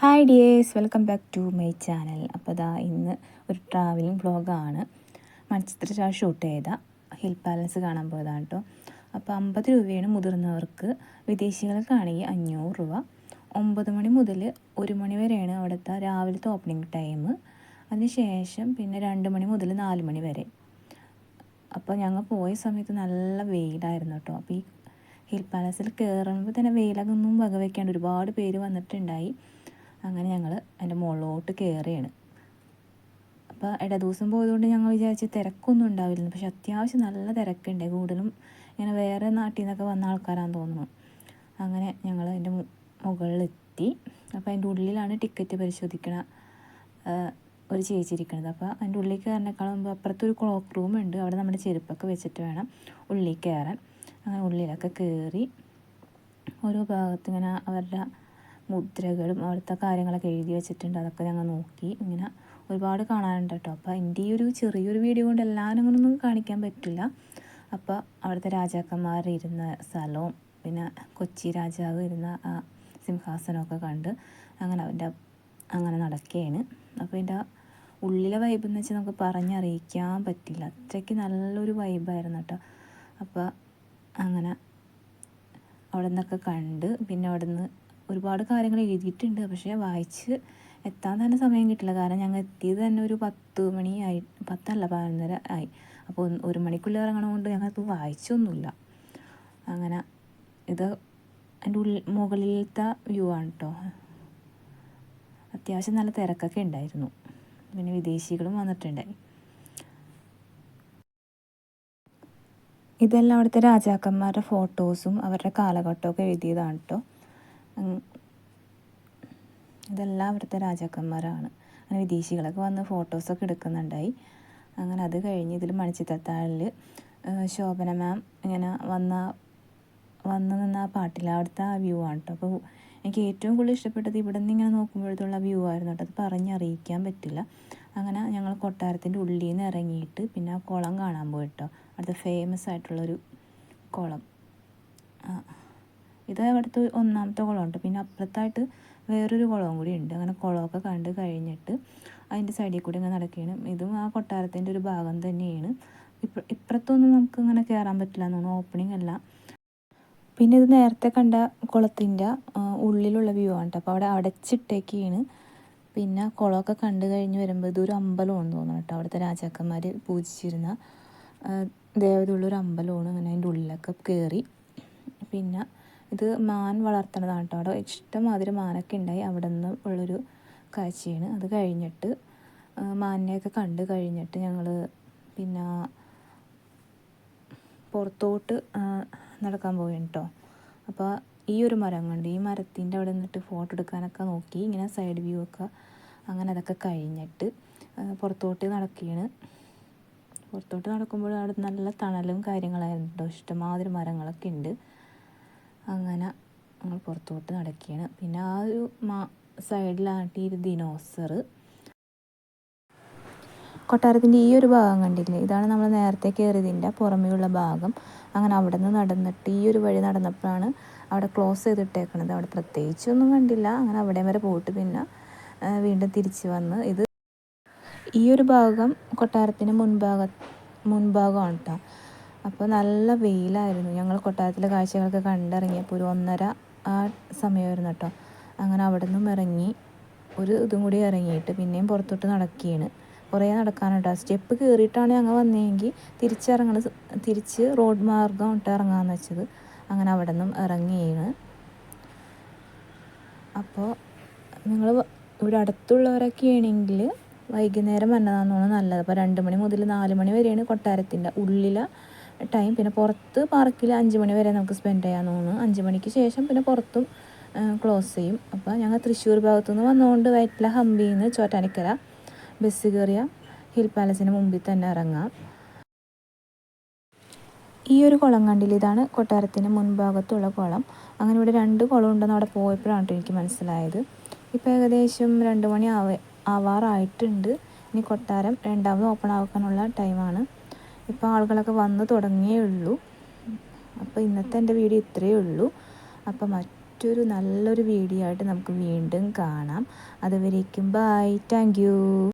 Hi dears welcome back to my channel അപ്പോൾ ഇതാ ഇന്ന് ഒരു ട്രാവലിംഗ് വ്ളോഗാണ് മൺചിത്ര ഷൂട്ട് ചെയ്ത. ഹിൽ പാലസ് കാണാൻ പോയതാണ് കേട്ടോ അപ്പോൾ അമ്പത് രൂപയാണ് മുതിർന്നവർക്ക്. വിദേശികൾക്കാണെങ്കിൽ അഞ്ഞൂറ് രൂപ. ഒമ്പത് മണി മുതൽ ഒരു മണി വരെയാണ് അവിടുത്തെ രാവിലത്തെ ഓപ്പണിംഗ് ടൈം അതിനുശേഷം പിന്നെ രണ്ട് മണി മുതൽ നാല് മണി വരെ. അപ്പോൾ ഞങ്ങൾ പോയ സമയത്ത് നല്ല വെയിലായിരുന്നു കേട്ടോ അപ്പോൾ ഈ ഹിൽ പാലസിൽ കയറുമ്പോൾ തന്നെ വെയിലൊന്നും വകവയ്ക്കാണ്ട് ഒരുപാട് പേര് വന്നിട്ടുണ്ടായി. അങ്ങനെ ഞങ്ങൾ അതിന്റെ മുകളിലോട്ട് കയറിയാണ്. അപ്പോൾ ഇട ദിവസം പോയതുകൊണ്ട് ഞങ്ങൾ വിചാരിച്ച് തിരക്കൊന്നും ഉണ്ടാവില്ലെന്ന് പക്ഷെ അത്യാവശ്യം നല്ല തിരക്കുണ്ട്. കൂടുതലും ഇങ്ങനെ വേറെ നാട്ടിൽ നിന്നൊക്കെ വന്ന ആൾക്കാരാണെന്ന് തോന്നുന്നു. അങ്ങനെ ഞങ്ങൾ അതിന്റെ മുകളിലെത്തി. അപ്പോൾ അതിന്റെ ഉള്ളിലാണ് ടിക്കറ്റ് പരിശോധിക്കണ ഒരു ചേച്ചി അപ്പോൾ അതിന്റെ ഉള്ളിൽ കയറിനേക്കാൾ മുമ്പ് അപ്പുറത്തൊരു ക്ലോക്ക് റൂം ഉണ്ട്. അവിടെ നമ്മുടെ ചെരുപ്പൊക്കെ വെച്ചിട്ട് വേണം ഉള്ളിൽ കയറാൻ. അങ്ങനെ ഉള്ളിലൊക്കെ കയറി ഓരോ ഭാഗത്ത് ഇങ്ങനെ അവരുടെ മുദ്രകളും അവിടുത്തെ കാര്യങ്ങളൊക്കെ എഴുതി വെച്ചിട്ടുണ്ട്. അതൊക്കെ ഞങ്ങൾ നോക്കി. ഇങ്ങനെ ഒരുപാട് കാണാനുണ്ട് കേട്ടോ. അപ്പോൾ എന്റെ ഈ ഒരു ചെറിയൊരു വീഡിയോ കൊണ്ട് എല്ലാവരും അങ്ങനൊന്നും കാണിക്കാൻ പറ്റില്ല. അപ്പോൾ അവിടുത്തെ രാജാക്കന്മാർ ഇരുന്ന സ്ഥലവും പിന്നെ കൊച്ചി രാജാവ് ഇരുന്ന ആ സിംഹാസനമൊക്കെ കണ്ട് അങ്ങനെ അവന്റെ അങ്ങനെ നടക്കുകയാണ് അപ്പോൾ എന്റെ ഉള്ളിലെ വൈബ് എന്ന് വെച്ചാൽ നമുക്ക് പറഞ്ഞറിയിക്കാൻ പറ്റില്ല. അത്രയ്ക്ക് നല്ലൊരു വൈബായിരുന്നു കേട്ടോ. അപ്പോൾ അങ്ങനെ അവിടെ നിന്നൊക്കെ കണ്ട് പിന്നെ അവിടെ നിന്ന് ഒരുപാട് കാര്യങ്ങൾ എഴുതിയിട്ടുണ്ട്. പക്ഷേ വായിച്ച് എത്താൻ തന്നെ സമയം കിട്ടില്ല. കാരണം ഞങ്ങൾ എത്തിയത് തന്നെ ഒരു പത്ത് മണിയായി പത്തല്ല പതിനൊന്നര ആയി. അപ്പോൾ ഒരു മണിക്കുള്ളിൽ ഞങ്ങൾ ഞങ്ങൾക്ക് വായിച്ചൊന്നുമില്ല. അങ്ങനെ ഇത് എന്റെ ഉള്ളിൽ മുകളിലത്തെ വ്യൂ ആണ് കേട്ടോ അത്യാവശ്യം നല്ല തിരക്കൊക്കെ ഉണ്ടായിരുന്നു. പിന്നെ വിദേശികളും വന്നിട്ടുണ്ടായി ഇതെല്ലാം അവിടുത്തെ രാജാക്കന്മാരുടെ ഫോട്ടോസും അവരുടെ കാലഘട്ടമൊക്കെ എഴുതിയതാണ് കേട്ടോ ഇതെല്ലാം അവിടുത്തെ രാജാക്കന്മാരാണ്. അങ്ങനെ വിദേശികളൊക്കെ വന്ന് ഫോട്ടോസൊക്കെ എടുക്കുന്നുണ്ടായി. അങ്ങനെ അത് കഴിഞ്ഞ് ഇതിൽ മണിച്ചിത്തത്താഴിൽ ശോഭന മാം ഇങ്ങനെ വന്ന വന്ന് നിന്ന ആ പാട്ടിൽ അവിടുത്തെ ആ വ്യൂ ആണ് കേട്ടോ അപ്പോൾ എനിക്ക് ഏറ്റവും കൂടുതൽ ഇഷ്ടപ്പെട്ടത് ഇവിടെ നിന്ന് ഇങ്ങനെ നോക്കുമ്പോഴത്തുള്ള വ്യൂ ആയിരുന്നു കേട്ടോ അത് പറഞ്ഞറിയിക്കാൻ പറ്റില്ല. അങ്ങനെ ഞങ്ങൾ കൊട്ടാരത്തിന്റെ ഉള്ളിൽ നിന്ന് ഇറങ്ങിയിട്ട് പിന്നെ ആ കുളം കാണാൻ പോയിട്ടോ അവിടുത്തെ ഫേമസ് ആയിട്ടുള്ളൊരു കുളം. ആ. ഇത് അവിടുത്തെ ഒന്നാമത്തെ കുളമുണ്ട്. പിന്നെ അപ്പുറത്തായിട്ട് വേറൊരു കുളവും കൂടി ഉണ്ട്. അങ്ങനെ കുളമൊക്കെ കണ്ട് കഴിഞ്ഞിട്ട് അതിന്റെ സൈഡിൽ കൂടി ഇങ്ങനെ നടക്കുകയാണ്. ഇതും ആ കൊട്ടാരത്തിന്റെ ഒരു ഭാഗം തന്നെയാണ്. ഇപ്പ ഇപ്പുറത്തൊന്നും നമുക്ക് ഇങ്ങനെ കയറാൻ പറ്റില്ല എന്നാണ് ഓപ്പണിംഗ് അല്ല. പിന്നെ ഇത് നേരത്തെ കണ്ട കുളത്തിന്റെ ഉള്ളിലുള്ള വ്യൂ ആണ് കേട്ടോ. അപ്പോൾ അവിടെ അടച്ചിട്ടേക്കാണ് പിന്നെ കുളമൊക്കെ കണ്ട് കഴിഞ്ഞ് വരുമ്പോൾ ഇതൊരു അമ്പലമാണെന്ന് തോന്നുന്നു കേട്ടോ. അവിടുത്തെ രാജാക്കന്മാർ പൂജിച്ചിരുന്ന ദേവതയുള്ളൊരു അമ്പലമാണ്. അങ്ങനെ അതിന്റെ ഉള്ളിലൊക്കെ കയറി പിന്നെ ഇത് മാൻ വളർത്തണതാണ് കേട്ടോ. അവിടെ ഇഷ്ടമാതിരി മാനൊക്കെ ഉണ്ടായി. അവിടെ നിന്ന് ഉള്ളൊരു കാഴ്ചയാണ്. അത് കഴിഞ്ഞിട്ട് മാനിനെയൊക്കെ കണ്ട് കഴിഞ്ഞിട്ട് ഞങ്ങൾ പിന്നെ പുറത്തോട്ട് നടക്കാൻ പോയി കേട്ടോ. അപ്പോൾ ഈ ഒരു മരം കണ്ട് ഈ മരത്തിന്റെ അവിടെ നിന്നിട്ട് ഫോട്ടോ എടുക്കാനൊക്കെ നോക്കി ഇങ്ങനെ സൈഡ് വ്യൂ ഒക്കെ അങ്ങനെ അതൊക്കെ കഴിഞ്ഞിട്ട് പുറത്തോട്ട് നടക്കുകയാണ്. പുറത്തോട്ട് നടക്കുമ്പോൾ അവിടെ നല്ല തണലും കാര്യങ്ങളായിരുന്നു കേട്ടോ. ഇഷ്ടമാതിരി മരങ്ങളൊക്കെ ഉണ്ട്. അങ്ങനെ ഞങ്ങൾ പുറത്തോട്ട് നടക്കുകയാണ്. പിന്നെ ആ ഒരു മാ സൈഡിലാട്ടി ഒരു ദിനോസർ. കൊട്ടാരത്തിന്റെ ഈ ഒരു ഭാഗം കണ്ടില്ലേ? ഇതാണ് നമ്മൾ നേരത്തെ കയറിയതിന്റെ പുറമേയുള്ള ഭാഗം. അങ്ങനെ അവിടെ നിന്ന് നടന്നിട്ട് ഈ ഒരു വഴി നടന്നപ്പോഴാണ് അവിടെ ക്ലോസ് ചെയ്തിട്ടേക്കണത്. അവിടെ പ്രത്യേകിച്ചൊന്നും കണ്ടില്ല. അങ്ങനെ അവിടെ വരെ പോയിട്ട് പിന്നെ വീണ്ടും തിരിച്ച് വന്ന് ഇത് ഈ ഒരു ഭാഗം കൊട്ടാരത്തിന് മുൻഭാഗ മുൻഭാഗമാണ് കേട്ടോ അപ്പോൾ നല്ല വെയിലായിരുന്നു. ഞങ്ങൾ കൊട്ടാരത്തിലെ കാഴ്ചകളൊക്കെ കണ്ടിറങ്ങിയപ്പോൾ ഒരു ഒന്നര ആ സമയമായിരുന്നു കേട്ടോ. അങ്ങനെ അവിടെ നിന്നും ഇറങ്ങി ഒരു ഇതും കൂടി ഇറങ്ങിയിട്ട് പിന്നെയും പുറത്തോട്ട് നടക്കുകയാണ്. കുറേ നടക്കാനുണ്ട്. സ്റ്റെപ്പ് കയറിയിട്ടാണ് ഞങ്ങൾ വന്നതെങ്കിൽ തിരിച്ചിറങ്ങണ തിരിച്ച് റോഡ് മാർഗം ഇട്ട് ഇറങ്ങാമെന്ന് വെച്ചത്. അങ്ങനെ അവിടെ നിന്നും ഇറങ്ങിയാണ് അപ്പോൾ നിങ്ങൾ ഇവിടെ അടുത്തുള്ളവരൊക്കെ ആണെങ്കിൽ വൈകുന്നേരം വന്നതാണെന്നാണ് നല്ലത്. അപ്പോൾ രണ്ട് മണി മുതൽ നാല് മണി വരെയാണ് കൊട്ടാരത്തിന്റെ ഉള്ളിലെ ടൈം പിന്നെ പുറത്ത് പാർക്കിൽ അഞ്ച് മണി വരെ നമുക്ക് സ്പെൻഡ് ചെയ്യാൻ തോന്നുന്നു അഞ്ച് മണിക്ക് ശേഷം പിന്നെ പുറത്തും ക്ലോസ് ചെയ്യും. അപ്പോൾ ഞങ്ങൾ തൃശ്ശൂർ ഭാഗത്തു നിന്ന് വന്നുകൊണ്ട് വയറ്റില ഹമ്പിയിൽ നിന്ന് ചോറ്റാനിക്കര ബസ് കയറിയ ഹിൽ പാലസിന് മുമ്പിൽ തന്നെ ഇറങ്ങാം. ഈ ഒരു കുളം കണ്ടില്ല? ഇതാണ് കൊട്ടാരത്തിന് മുൻഭാഗത്തുള്ള കുളം. അങ്ങനെ ഇവിടെ രണ്ട് കുളം ഉണ്ടെന്ന് അവിടെ പോയപ്പോഴാണ് എനിക്ക് മനസ്സിലായത്. ഇപ്പോൾ ഏകദേശം രണ്ട് മണി ആവ ആവാറായിട്ടുണ്ട്. ഇനി കൊട്ടാരം രണ്ടാമത് ഓപ്പൺ ആക്കാനുള്ള ടൈമാണ് ഇപ്പോൾ ആളുകളൊക്കെ വന്നു തുടങ്ങിയേ ഉള്ളൂ. അപ്പോൾ ഇന്നത്തെ എന്റെ വീഡിയോ ഇത്രയേ ഉള്ളൂ. അപ്പോൾ മറ്റൊരു നല്ലൊരു വീഡിയോ ആയിട്ട് നമുക്ക് വീണ്ടും കാണാം. അതുവരേക്കും ബൈ. താങ്ക്